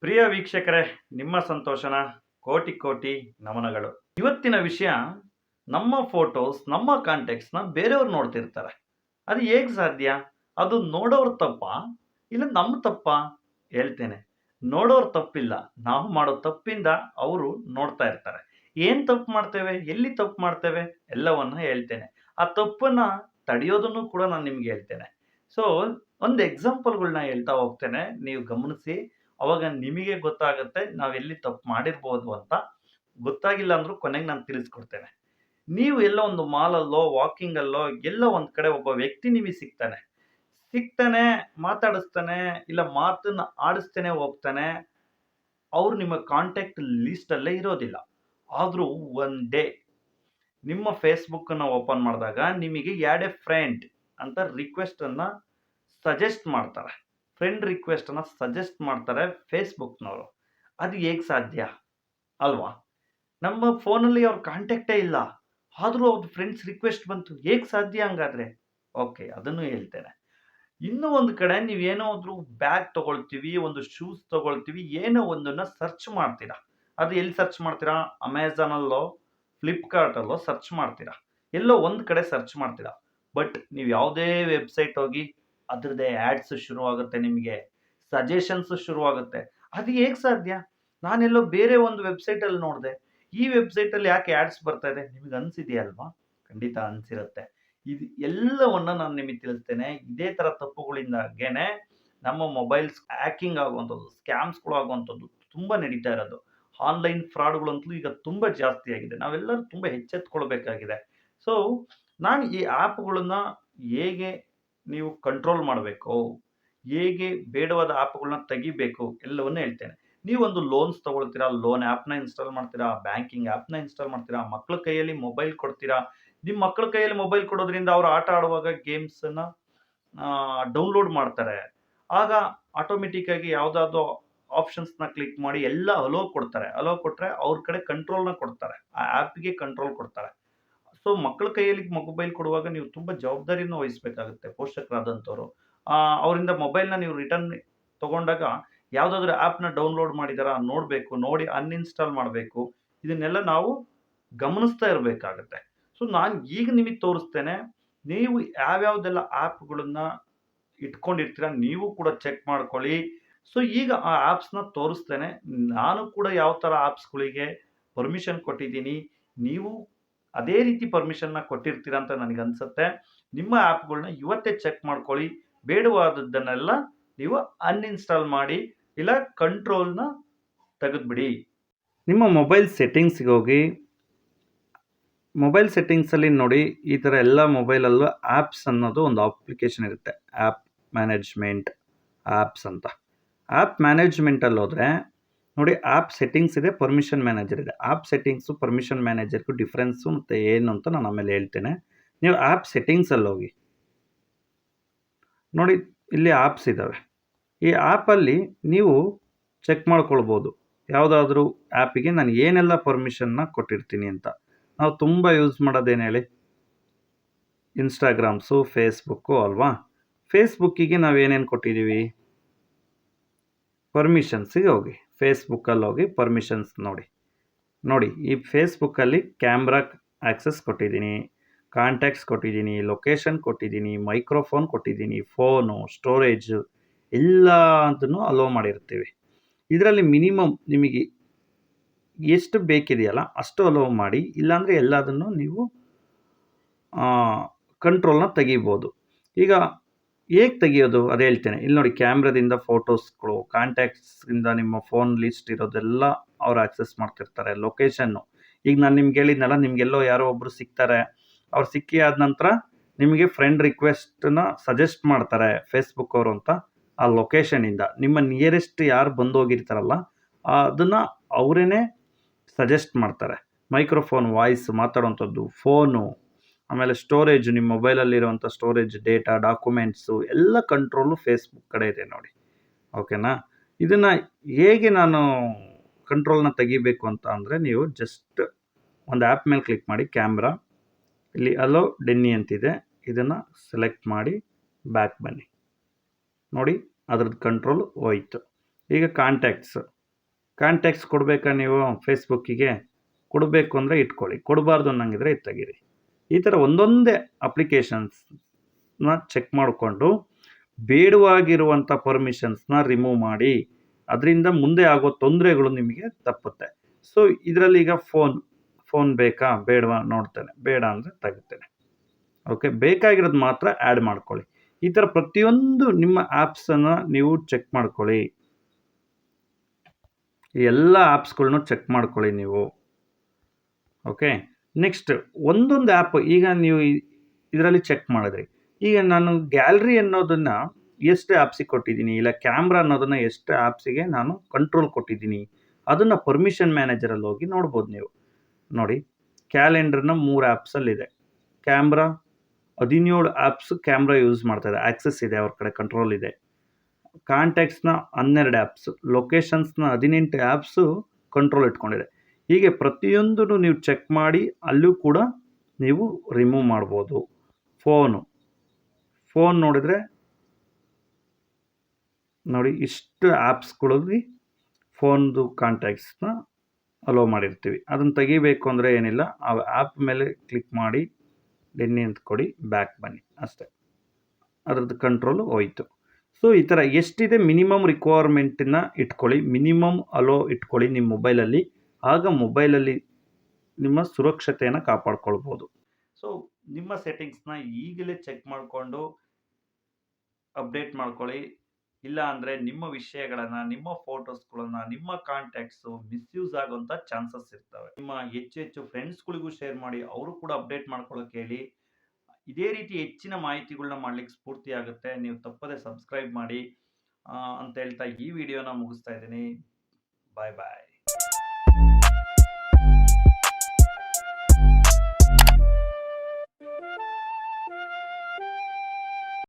ಪ್ರಿಯ ವೀಕ್ಷಕರೇ, ನಿಮ್ಮ ಸಂತೋಷನ ಕೋಟಿ ಕೋಟಿ ನಮನಗಳು. ಇವತ್ತಿನ ವಿಷಯ, ನಮ್ಮ ಫೋಟೋಸ್ ನಮ್ಮ ಕಾಂಟ್ಯಾಕ್ಟ್ಸ್ನ ಬೇರೆಯವ್ರು ನೋಡ್ತಿರ್ತಾರೆ. ಅದು ಹೇಗೆ ಸಾಧ್ಯ? ಅದು ನೋಡೋರ್ ತಪ್ಪ ಇಲ್ಲ ನಮ್ಮ ತಪ್ಪ? ಹೇಳ್ತೇನೆ. ನೋಡೋರ್ ತಪ್ಪಿಲ್ಲ, ನಾವು ಮಾಡೋ ತಪ್ಪಿಂದ ಅವರು ನೋಡ್ತಾ ಇರ್ತಾರೆ. ಏನು ತಪ್ಪು ಮಾಡ್ತೇವೆ? ಎಲ್ಲಿ ತಪ್ಪು ಮಾಡ್ತೇವೆ? ಎಲ್ಲವನ್ನ ಹೇಳ್ತೇನೆ. ಆ ತಪ್ಪನ್ನ ತಡೆಯೋದನ್ನು ಕೂಡ ನಾನು ನಿಮ್ಗೆ ಹೇಳ್ತೇನೆ. ಸೊ ಒಂದು ಎಕ್ಸಾಂಪಲ್ಗಳನ್ನ ಹೇಳ್ತಾ ಹೋಗ್ತೇನೆ. ನೀವು ಗಮನಿಸಿ. ಅವಾಗ ನಿಮಗೆ ಗೊತ್ತಾಗುತ್ತೆ ನಾವು ಎಲ್ಲಿ ತಪ್ಪು ಮಾಡಿರ್ಬೋದು ಅಂತ. ಗೊತ್ತಾಗಿಲ್ಲ ಅಂದರೂ ಕೊನೆಗೆ ನಾನು ತಿಳಿಸ್ಕೊಡ್ತೇನೆ. ನೀವು ಎಲ್ಲೋ ಒಂದು ಮಾಲಲ್ಲೋ, ವಾಕಿಂಗಲ್ಲೋ, ಎಲ್ಲೋ ಒಂದು ಕಡೆ ಒಬ್ಬ ವ್ಯಕ್ತಿ ನಿಮಗೆ ಸಿಗ್ತಾನೆ. ಸಿಗ್ತಾನೆ, ಮಾತಾಡಿಸ್ತಾನೆ, ಇಲ್ಲ ಮಾತನ್ನು ಆಡಿಸ್ತಾನೆ, ಹೋಗ್ತಾನೆ, ಅವ್ರು ನಿಮ್ಮ ಕಾಂಟ್ಯಾಕ್ಟ್ ಲಿಸ್ಟಲ್ಲೇ ಇರೋದಿಲ್ಲ. ಆದರೂ ಒನ್ ಡೇ ನಿಮ್ಮ ಫೇಸ್ಬುಕ್ಕನ್ನು ಓಪನ್ ಮಾಡಿದಾಗ ನಿಮಗೆ ಯಾಡ್ ಎ ಫ್ರೆಂಡ್ ಅಂತ ರಿಕ್ವೆಸ್ಟನ್ನು ಸಜೆಸ್ಟ್ ಮಾಡ್ತಾರೆ. ಫ್ರೆಂಡ್ ರಿಕ್ವೆಸ್ಟನ್ನು ಸಜೆಸ್ಟ್ ಮಾಡ್ತಾರೆ ಫೇಸ್ಬುಕ್ನವರು ಅದು ಹೇಗೆ ಸಾಧ್ಯ? ಅಲ್ವಾ? ನಮ್ಮ ಫೋನಲ್ಲಿ ಅವ್ರ ಕಾಂಟ್ಯಾಕ್ಟೇ ಇಲ್ಲ. ಆದರೂ ಅವ್ರ ಫ್ರೆಂಡ್ಸ್ ರಿಕ್ವೆಸ್ಟ್ ಬಂತು. ಹೇಗೆ ಸಾಧ್ಯ ಹಂಗಾದ್ರೆ? ಓಕೆ ಅದನ್ನು ಹೇಳ್ತೇನೆ. ಇನ್ನೂ ಒಂದು ಕಡೆ ಒಂದು ಬ್ಯಾಗ್ ತೊಗೊಳ್ತೀವಿ, ಒಂದು ಶೂಸ್ ತೊಗೊಳ್ತೀವಿ, ಏನೋ ಒಂದನ್ನು ಸರ್ಚ್ ಮಾಡ್ತೀರಾ. ಅದು ಎಲ್ಲಿ ಸರ್ಚ್ ಮಾಡ್ತೀರಾ? ಅಮೆಝಾನಲ್ಲೋ ಫ್ಲಿಪ್ಕಾರ್ಟಲ್ಲೋ ಸರ್ಚ್ ಮಾಡ್ತೀರಾ. ಎಲ್ಲೋ ಒಂದು ಕಡೆ ಸರ್ಚ್ ಮಾಡ್ತೀರಾ. ಬಟ್ ನೀವು ಯಾವುದೇ ವೆಬ್ಸೈಟ್ ಹೋಗಿ ಅದ್ರದ್ದೇ ಆ್ಯಡ್ಸ್ ಶುರುವಾಗುತ್ತೆ ನಿಮಗೆ ಸಜೆಷನ್ಸ್ ಶುರುವಾಗುತ್ತೆ. ಅದು ಹೇಗೆ ಸಾಧ್ಯ? ನಾನೆಲ್ಲೋ ಬೇರೆ ಒಂದು ವೆಬ್ಸೈಟಲ್ಲಿ ನೋಡಿದೆ. ಈ ವೆಬ್ಸೈಟಲ್ಲಿ ಯಾಕೆ ಆ್ಯಡ್ಸ್ ಬರ್ತಾ ಇದೆ? ನಿಮಗೆ ಅನಿಸಿದೆಯಲ್ವಾ ಖಂಡಿತ ಅನಿಸಿರುತ್ತೆ. ಇದು ಎಲ್ಲವನ್ನು ನಾನು ನಿಮಗೆ ತಿಳಿಸ್ತೇನೆ. ಇದೇ ಥರ ತಪ್ಪುಗಳಿಂದಾಗೇನೆ ನಮ್ಮ ಮೊಬೈಲ್ಸ್ ಹ್ಯಾಕಿಂಗ್ ಆಗುವಂಥದ್ದು ಸ್ಕ್ಯಾಮ್ಸ್ಗಳು ಆಗುವಂಥದ್ದು ತುಂಬ ನಡೀತಾ ಇರೋದು. ಆನ್ಲೈನ್ ಫ್ರಾಡ್ಗಳಂತೂ ಈಗ ತುಂಬ ಜಾಸ್ತಿ ಆಗಿದೆ. ನಾವೆಲ್ಲರೂ ತುಂಬ ಎಚ್ಚೆತ್ಕೊಳ್ಬೇಕಾಗಿದೆ. ಸೊ ನಾನು ಈ ಆ್ಯಪ್ಗಳನ್ನು ಹೇಗೆ ನೀವು ಕಂಟ್ರೋಲ್ ಮಾಡಬೇಕು. ಹೇಗೆ ಬೇಡವಾದ ಆ್ಯಪ್ಗಳನ್ನ ತೆಗಿಬೇಕು ಎಲ್ಲವನ್ನೂ ಹೇಳ್ತೇನೆ. ನೀವೊಂದು ಲೋನ್ಸ್ ತಗೊಳ್ತೀರಾ ಲೋನ್ ಆ್ಯಪ್ನ ಇನ್ಸ್ಟಾಲ್ ಮಾಡ್ತೀರಾ ಬ್ಯಾಂಕಿಂಗ್ ಆ್ಯಪ್ನ ಇನ್ಸ್ಟಾಲ್ ಮಾಡ್ತೀರಾ ಮಕ್ಕಳ ಕೈಯಲ್ಲಿ ಮೊಬೈಲ್ ಕೊಡ್ತೀರಾ? ನಿಮ್ಮ ಮಕ್ಕಳ ಕೈಯಲ್ಲಿ ಮೊಬೈಲ್ ಕೊಡೋದ್ರಿಂದ ಅವರು ಆಟ ಆಡುವಾಗ ಗೇಮ್ಸನ್ನು ಡೌನ್ಲೋಡ್ ಮಾಡ್ತಾರೆ. ಆಗ ಆಟೋಮೆಟಿಕ್ಕಾಗಿ ಯಾವುದಾದ್ರು ಆಪ್ಷನ್ಸ್ನ ಕ್ಲಿಕ್ ಮಾಡಿ ಎಲ್ಲ ಅಲೋ ಕೊಡ್ತಾರೆ. ಅಲೋ ಕೊಟ್ಟರೆ ಅವ್ರ ಕಡೆ ಕಂಟ್ರೋಲ್ನ ಕೊಡ್ತಾರೆ. ಆ ಆ್ಯಪ್ಗೆ ಕಂಟ್ರೋಲ್ ಕೊಡ್ತಾರೆ. ಸೊ ಮಕ್ಕಳ ಕೈಯಲ್ಲಿ ಮೊಬೈಲ್ ಕೊಡುವಾಗ ನೀವು ತುಂಬ ಜವಾಬ್ದಾರಿಯನ್ನು ವಹಿಸಬೇಕಾಗುತ್ತೆ ಪೋಷಕರಾದಂಥವ್ರು. ಅವರಿಂದ ಮೊಬೈಲ್ನ ನೀವು ರಿಟರ್ನ್ ತಗೊಂಡಾಗ ಯಾವುದಾದ್ರೂ ಆ್ಯಪ್ನ ಡೌನ್ಲೋಡ್ ಮಾಡಿದಾರ ನೋಡಬೇಕು, ನೋಡಿ ಅನ್ಇನ್ಸ್ಟಾಲ್ ಮಾಡಬೇಕು. ಇದನ್ನೆಲ್ಲ ನಾವು ಗಮನಿಸ್ತಾ ಇರಬೇಕಾಗತ್ತೆ. ಸೊ ನಾನು ಈಗ ನಿಮಗೆ ತೋರಿಸ್ತೇನೆ, ನೀವು ಯಾವ್ಯಾವುದೆಲ್ಲ ಆ್ಯಪ್ಗಳನ್ನು ಇಟ್ಕೊಂಡಿರ್ತೀರ ನೀವು ಕೂಡ ಚೆಕ್ ಮಾಡ್ಕೊಳ್ಳಿ. ಸೊ ಈಗ ಆ ಆ್ಯಪ್ಸ್ನ ತೋರಿಸ್ತೇನೆ. ನಾನು ಕೂಡ ಯಾವ ಥರ ಆ್ಯಪ್ಸ್ಗಳಿಗೆ ಪರ್ಮಿಷನ್ ಕೊಟ್ಟಿದ್ದೀನಿ, ನೀವು ಅದೇ ರೀತಿ ಪರ್ಮಿಷನ್ನ ಕೊಟ್ಟಿರ್ತೀರ ಅಂತ ನನಗೆ ಅನಿಸುತ್ತೆ. ನಿಮ್ಮ ಆ್ಯಪ್ಗಳನ್ನ ಇವತ್ತೇ ಚೆಕ್ ಮಾಡ್ಕೊಳ್ಳಿ. ಬೇಡವಾದದ್ದನ್ನೆಲ್ಲ ನೀವು ಅನ್ಇನ್ಸ್ಟಾಲ್ ಮಾಡಿ, ಇಲ್ಲ ಕಂಟ್ರೋಲ್ನ ತೆಗೆದುಬಿಡಿ. ನಿಮ್ಮ ಮೊಬೈಲ್ ಸೆಟ್ಟಿಂಗ್ಸ್ಗೆ ಹೋಗಿ ಮೊಬೈಲ್ ಸೆಟ್ಟಿಂಗ್ಸಲ್ಲಿ ನೋಡಿ, ಈ ಥರ ಎಲ್ಲ ಮೊಬೈಲಲ್ಲೂ ಆ್ಯಪ್ಸ್ ಅನ್ನೋದು ಒಂದು ಅಪ್ಲಿಕೇಶನ್ ಇರುತ್ತೆ. ಆ್ಯಪ್ ಮ್ಯಾನೇಜ್ಮೆಂಟ್ ಆ್ಯಪ್ಸ್ ಅಂತ. ಆ್ಯಪ್ ಮ್ಯಾನೇಜ್ಮೆಂಟಲ್ಲಿ ಹೋದರೆ ನೋಡಿ ಆ್ಯಪ್ ಸೆಟ್ಟಿಂಗ್ಸ್ ಇದೆ ಪರ್ಮಿಷನ್ ಮ್ಯಾನೇಜರ್ ಇದೆ. ಆ್ಯಪ್ ಸೆಟ್ಟಿಂಗ್ಸು ಪರ್ಮಿಷನ್ ಮ್ಯಾನೇಜರ್ಗೂ ಡಿಫ್ರೆನ್ಸು ಮತ್ತು ಏನು ಅಂತ ನಾನು ಆಮೇಲೆ ಹೇಳ್ತೇನೆ. ನೀವು ಆ್ಯಪ್ ಸೆಟ್ಟಿಂಗ್ಸಲ್ಲಿ ಹೋಗಿ. ನೋಡಿ, ಇಲ್ಲಿ ಆ್ಯಪ್ಸ್ ಇದ್ದಾವೆ ಈ ಆ್ಯಪಲ್ಲಿ ನೀವು ಚೆಕ್ ಮಾಡ್ಕೊಳ್ಬೋದು. ಯಾವುದಾದ್ರೂ ಆ್ಯಪಿಗೆ ನಾನು ಏನೆಲ್ಲ ಪರ್ಮಿಷನ್ನ ಕೊಟ್ಟಿರ್ತೀನಿ ಅಂತ. ನಾವು ತುಂಬ ಯೂಸ್ ಮಾಡೋದೇನು ಹೇಳಿ? ಇನ್ಸ್ಟಾಗ್ರಾಮ್ಸು ಫೇಸ್ಬುಕ್ಕು ಅಲ್ವಾ? ಫೇಸ್ಬುಕ್ಕಿಗೆ ನಾವು ಏನೇನು ಕೊಟ್ಟಿದ್ದೀವಿ ಪರ್ಮಿಷನ್ಸಿಗೆ ಹೋಗಿ. ಫೇಸ್ಬುಕ್ಕಲ್ಲಿ ಹೋಗಿ ಪರ್ಮಿಷನ್ಸ್ ನೋಡಿ. ನೋಡಿ, ಈ ಫೇಸ್ಬುಕ್ಕಲ್ಲಿ ಕ್ಯಾಮ್ರಾ ಆ್ಯಕ್ಸಸ್ ಕೊಟ್ಟಿದ್ದೀನಿ ಕಾಂಟ್ಯಾಕ್ಟ್ಸ್ ಕೊಟ್ಟಿದ್ದೀನಿ ಲೊಕೇಶನ್ ಕೊಟ್ಟಿದ್ದೀನಿ ಮೈಕ್ರೋಫೋನ್ ಕೊಟ್ಟಿದ್ದೀನಿ ಫೋನು ಸ್ಟೋರೇಜು ಎಲ್ಲ ಅಂತೂ ಅಲೋ ಮಾಡಿರ್ತೀವಿ. ಇದರಲ್ಲಿ ಮಿನಿಮಮ್ ನಿಮಗೆ ಎಷ್ಟು ಬೇಕಿದೆಯಲ್ಲ ಅಷ್ಟು ಅಲೋ ಮಾಡಿ, ಇಲ್ಲಾಂದರೆ ಎಲ್ಲದನ್ನು ನೀವು ಕಂಟ್ರೋಲ್ನ ತೆಗಿಬೋದು. ಈಗ ಹೇಗೆ ತೆಗಿಯೋದು? ಅದು ಹೇಳ್ತೇನೆ. ಇಲ್ಲಿ ನೋಡಿ, ಕ್ಯಾಮ್ರಾದಿಂದ ಫೋಟೋಸ್ಗಳು ಕಾಂಟ್ಯಾಕ್ಟ್ಸಿಂದ ನಿಮ್ಮ ಫೋನ್ ಲಿಸ್ಟ್ ಇರೋದೆಲ್ಲ ಅವ್ರು ಆಕ್ಸೆಸ್ ಮಾಡ್ತಿರ್ತಾರೆ ಲೊಕೇಶನ್ನು. ಈಗ ನಾನು ನಿಮ್ಗೆ ಹೇಳಿದ್ನಲ್ಲ, ನಿಮಗೆಲ್ಲೋ ಯಾರೋ ಒಬ್ಬರು ಸಿಗ್ತಾರೆ. ಅವ್ರು ಸಿಕ್ಕಿ ಆದ ನಂತರ ನಿಮಗೆ ಫ್ರೆಂಡ್ ರಿಕ್ವೆಸ್ಟನ್ನ ಸಜೆಸ್ಟ್ ಮಾಡ್ತಾರೆ ಫೇಸ್ಬುಕ್ ಅವರು ಅಂತ ಆ ಲೊಕೇಶನಿಂದ ನಿಮ್ಮ ನಿಯರೆಸ್ಟ್ ಯಾರು ಬಂದೋಗಿರ್ತಾರಲ್ಲ, ಅದನ್ನು ಅವರೇನೆ ಸಜೆಸ್ಟ್ ಮಾಡ್ತಾರೆ. ಮೈಕ್ರೋಫೋನ್, ವಾಯ್ಸ್ ಮಾತಾಡೋವಂಥದ್ದು ಫೋನು. ಆಮೇಲೆ ಸ್ಟೋರೇಜ್ ನಿಮ್ಮ ಮೊಬೈಲಲ್ಲಿರುವಂಥ ಸ್ಟೋರೇಜ್ ಡೇಟಾ ಡಾಕ್ಯುಮೆಂಟ್ಸು ಎಲ್ಲ ಕಂಟ್ರೋಲು ಫೇಸ್ಬುಕ್ ಕಡೆ ಇದೆ ನೋಡಿ. ಓಕೆನಾ ಇದನ್ನು ಹೇಗೆ ನಾನು ಕಂಟ್ರೋಲ್ನ ತೆಗಿಬೇಕು ಅಂತ ಅಂದರೆ ನೀವು ಜಸ್ಟ್ ಒಂದು ಆ್ಯಪ್ ಮೇಲೆ ಕ್ಲಿಕ್ ಮಾಡಿ ಕ್ಯಾಮ್ರಾ ಇಲ್ಲಿ ಅಲೋ ಡೆನ್ನಿ ಅಂತಿದೆ. ಇದನ್ನು ಸೆಲೆಕ್ಟ್ ಮಾಡಿ ಬ್ಯಾಕ್ ಬನ್ನಿ. ನೋಡಿ ಅದ್ರದ್ದು ಕಂಟ್ರೋಲ್ ಹೋಯ್ತು. ಈಗ ಕಾಂಟ್ಯಾಕ್ಟ್ಸ್ ಕಾಂಟ್ಯಾಕ್ಟ್ಸ್ ಕೊಡಬೇಕಾ ನೀವು ಫೇಸ್ಬುಕ್ಕಿಗೆ ಕೊಡಬೇಕು ಅಂದರೆ ಇಟ್ಕೊಳ್ಳಿ. ಕೊಡಬಾರ್ದು ಅನ್ನಂಗಿದ್ರೆ ತೆಗೀರಿ. ಈ ಥರ ಒಂದೊಂದೇ ಅಪ್ಲಿಕೇಶನ್ಸ್ನ ಚೆಕ್ ಮಾಡಿಕೊಂಡು ಬೇಡವಾಗಿರುವಂಥ ಪರ್ಮಿಷನ್ಸ್ನ ರಿಮೂವ್ ಮಾಡಿ, ಅದರಿಂದ ಮುಂದೆ ಆಗೋ ತೊಂದರೆಗಳು ನಿಮಗೆ ತಪ್ಪುತ್ತೆ. ಸೊ ಇದರಲ್ಲಿ ಈಗ ಫೋನ್ ಫೋನ್ ಬೇಕಾ? ಬೇಡವಾ? ನೋಡ್ತೇನೆ. ಬೇಡ ಅಂದರೆ ತೆಗಿತೇನೆ. ಓಕೆ ಬೇಕಾಗಿರೋದು ಮಾತ್ರ ಆ್ಯಡ್ ಮಾಡ್ಕೊಳ್ಳಿ. ಈ ಥರ ಪ್ರತಿಯೊಂದು ನಿಮ್ಮ ಆ್ಯಪ್ಸನ್ನು ನೀವು ಚೆಕ್ ಮಾಡ್ಕೊಳ್ಳಿ. ಎಲ್ಲ ಆ್ಯಪ್ಸ್ಗಳ್ನು ಚೆಕ್ ಮಾಡ್ಕೊಳ್ಳಿ ನೀವು. ಓಕೆ ನೆಕ್ಸ್ಟ್ ಒಂದೊಂದು ಆ್ಯಪ್ ಈಗ ನೀವು ಇದರಲ್ಲಿ ಚೆಕ್ ಮಾಡಿದ್ರಿ. ಈಗ ನಾನು ಗ್ಯಾಲರಿ ಅನ್ನೋದನ್ನು ಎಷ್ಟು ಆ್ಯಪ್ಸಿಗೆ ಕೊಟ್ಟಿದ್ದೀನಿ? ಇಲ್ಲ ಕ್ಯಾಮ್ರಾ ಅನ್ನೋದನ್ನು ಎಷ್ಟು ಆ್ಯಪ್ಸಿಗೆ ನಾನು ಕಂಟ್ರೋಲ್ ಕೊಟ್ಟಿದ್ದೀನಿ? ಅದನ್ನು ಪರ್ಮಿಷನ್ ಮ್ಯಾನೇಜರಲ್ಲಿ ಹೋಗಿ ನೋಡ್ಬೋದು ನೀವು. ನೋಡಿ ಕ್ಯಾಲೆಂಡರ್ನ ಮೂರು ಆ್ಯಪ್ಸಲ್ಲಿದೆ ಕ್ಯಾಮ್ರಾ ಹದಿನೇಳು ಆ್ಯಪ್ಸ್ ಕ್ಯಾಮ್ರಾ ಯೂಸ್ ಮಾಡ್ತಾ ಇದೆ. ಆ್ಯಕ್ಸಸ್ ಇದೆ, ಅವ್ರ ಕಡೆ ಕಂಟ್ರೋಲ್ ಇದೆ. ಕಾಂಟ್ಯಾಕ್ಟ್ಸ್ನ ಹನ್ನೆರಡು ಆ್ಯಪ್ಸು ಲೊಕೇಶನ್ಸ್ನ ಹದಿನೆಂಟು ಆ್ಯಪ್ಸು ಕಂಟ್ರೋಲ್ ಇಟ್ಕೊಂಡಿದೆ. ಹೀಗೆ ಪ್ರತಿಯೊಂದನ್ನು ನೀವು ಚೆಕ್ ಮಾಡಿ ಅಲ್ಲೂ ಕೂಡ ನೀವು ರಿಮೂವ್ ಮಾಡ್ಬೋದು. ಫೋನು ಫೋನ್ ನೋಡಿದರೆ ನೋಡಿ ಇಷ್ಟು ಆ್ಯಪ್ಸ್ಗಳಲ್ಲಿ ಫೋನ್ದು ಕಾಂಟ್ಯಾಕ್ಟ್ಸ್ನ ಅಲೋ ಮಾಡಿರ್ತೀವಿ. ಅದನ್ನು ತೆಗಿಬೇಕು ಅಂದರೆ ಏನಿಲ್ಲ, ಆ ಆ್ಯಪ್ ಮೇಲೆ ಕ್ಲಿಕ್ ಮಾಡಿ ಡೆನ್ನಿ ಅಂತ ಕೊಡಿ ಬ್ಯಾಕ್ ಬನ್ನಿ ಅಷ್ಟೇ. ಅದರದ್ದು ಕಂಟ್ರೋಲು ಹೋಯಿತು. ಸೊ ಈ ಥರ ಎಷ್ಟಿದೆ ಮಿನಿಮಮ್ ರಿಕ್ವೈರ್ಮೆಂಟನ್ನು ಇಟ್ಕೊಳ್ಳಿ ಮಿನಿಮಮ್ ಅಲೋ ಇಟ್ಕೊಳ್ಳಿ ನಿಮ್ಮ ಮೊಬೈಲಲ್ಲಿ ಆಗ ಮೊಬೈಲಲ್ಲಿ ನಿಮ್ಮ ಸುರಕ್ಷತೆಯನ್ನು ಕಾಪಾಡ್ಕೊಳ್ಬೋದು. ಸೊ ನಿಮ್ಮ ಸೆಟ್ಟಿಂಗ್ಸ್ನ ಈಗಲೇ ಚೆಕ್ ಮಾಡಿಕೊಂಡು ಅಪ್ಡೇಟ್ ಮಾಡ್ಕೊಳ್ಳಿ. ಇಲ್ಲ ಅಂದರೆ ನಿಮ್ಮ ವಿಷಯಗಳನ್ನು, ನಿಮ್ಮ ಫೋಟೋಸ್ಗಳನ್ನು ನಿಮ್ಮ ಕಾಂಟ್ಯಾಕ್ಟ್ಸು ಮಿಸ್ಯೂಸ್ ಆಗೋಂಥ ಚಾನ್ಸಸ್ ಇರ್ತವೆ. ನಿಮ್ಮ ಹೆಚ್ಚು ಹೆಚ್ಚು ಫ್ರೆಂಡ್ಸ್ಗಳಿಗೂ ಶೇರ್ ಮಾಡಿ, ಅವರು ಕೂಡ ಅಪ್ಡೇಟ್ ಮಾಡ್ಕೊಳ್ಳೋಕೆ ಹೇಳಿ ಇದೇ ರೀತಿ ಹೆಚ್ಚಿನ ಮಾಹಿತಿಗಳನ್ನ ಮಾಡ್ಲಿಕ್ಕೆ ಸ್ಫೂರ್ತಿ ಆಗುತ್ತೆ. ನೀವು ತಪ್ಪದೆ ಸಬ್ಸ್ಕ್ರೈಬ್ ಮಾಡಿ. ಅಂತ ಹೇಳ್ತಾ ಈ ವಿಡಿಯೋನ ಮುಗಿಸ್ತಾ ಇದ್ದೀನಿ. ಬಾಯ್ ಬಾಯ್